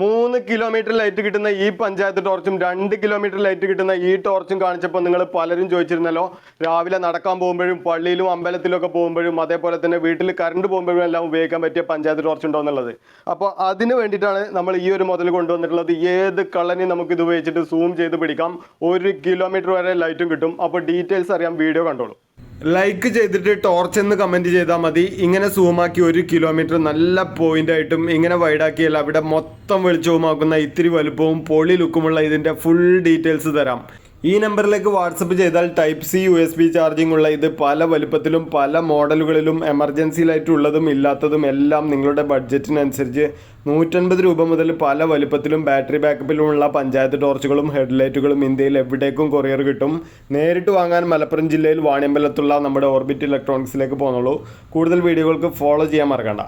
മൂന്ന് kilometre light കിട്ടുന്ന ഈ പഞ്ചായത്ത് ടോർച്ചും രണ്ട് കിലോമീറ്റർ ലൈറ്റ് കിട്ടുന്ന ഈ ടോർച്ചും കാണിച്ചപ്പോൾ നിങ്ങൾ പലരും ചോദിച്ചിരുന്നല്ലോ. രാവിലെ നടക്കാൻ പോകുമ്പോഴും പള്ളിയിലും അമ്പലത്തിലും ഒക്കെ പോകുമ്പോഴും അതേപോലെ തന്നെ വീട്ടിൽ കറണ്ട് പോകുമ്പോഴും എല്ലാം ഉപയോഗിക്കാൻ പറ്റിയ പഞ്ചായത്ത് ടോർച്ച് ഉണ്ടോ എന്നുള്ളത്. അപ്പോൾ അതിന് വേണ്ടിയിട്ടാണ് നമ്മൾ ഈ ഒരു മുതൽ കൊണ്ടുവന്നിട്ടുള്ളത്. ഏത് കള്ളനെയും നമുക്ക് ഇത് ഉപയോഗിച്ചിട്ട് സൂം ചെയ്ത് പിടിക്കാം. ഒരു കിലോമീറ്റർ വരെ ലൈറ്റും കിട്ടും. അപ്പോൾ ഡീറ്റെയിൽസ് അറിയാൻ വീഡിയോ കണ്ടോളൂ. ലൈക്ക് ചെയ്തിട്ട് ടോർച്ച് എന്ന് കമന്റ് ചെയ്താൽ മതി. ഇങ്ങനെ സൂമാക്കി ഒരു കിലോമീറ്റർ നല്ല പോയിന്റ് ആയിട്ടും ഇങ്ങനെ വൈഡാക്കിയല്ല അവിടെ മൊത്തം വെളിച്ചവുമാക്കുന്ന ഇത്തിരി വലുപ്പവും പൊളി ലുക്കുമുള്ള ഇതിന്റെ ഫുൾ ഡീറ്റെയിൽസ് തരാം. ഈ നമ്പറിലേക്ക് വാട്സപ്പ് ചെയ്താൽ type C U S B charging ഉള്ള ഇത് പല വലുപ്പത്തിലും പല മോഡലുകളിലും എമർജൻസി ലൈറ്റ് ഉള്ളതും ഇല്ലാത്തതും എല്ലാം നിങ്ങളുടെ ബഡ്ജറ്റിനനുസരിച്ച് നൂറ്റൻപത് രൂപ മുതൽ പല വലുപ്പത്തിലും ബാറ്ററി ബാക്കപ്പിലുമുള്ള പഞ്ചായത്ത് ടോർച്ചുകളും ഹെഡ്ലൈറ്റുകളും ഇന്ത്യയിൽ എവിടേക്കും കൊറിയർ കിട്ടും. നേരിട്ട് വാങ്ങാൻ മലപ്പുറം ജില്ലയിൽ വാണിയമ്പലത്തുള്ള നമ്മുടെ ഓർബിറ്റ് ഇലക്ട്രോണിക്സിലേക്ക് പോകുന്നുള്ളൂ. കൂടുതൽ വീഡിയോകൾക്ക് ഫോളോ ചെയ്യാൻ മറക്കണ്ട.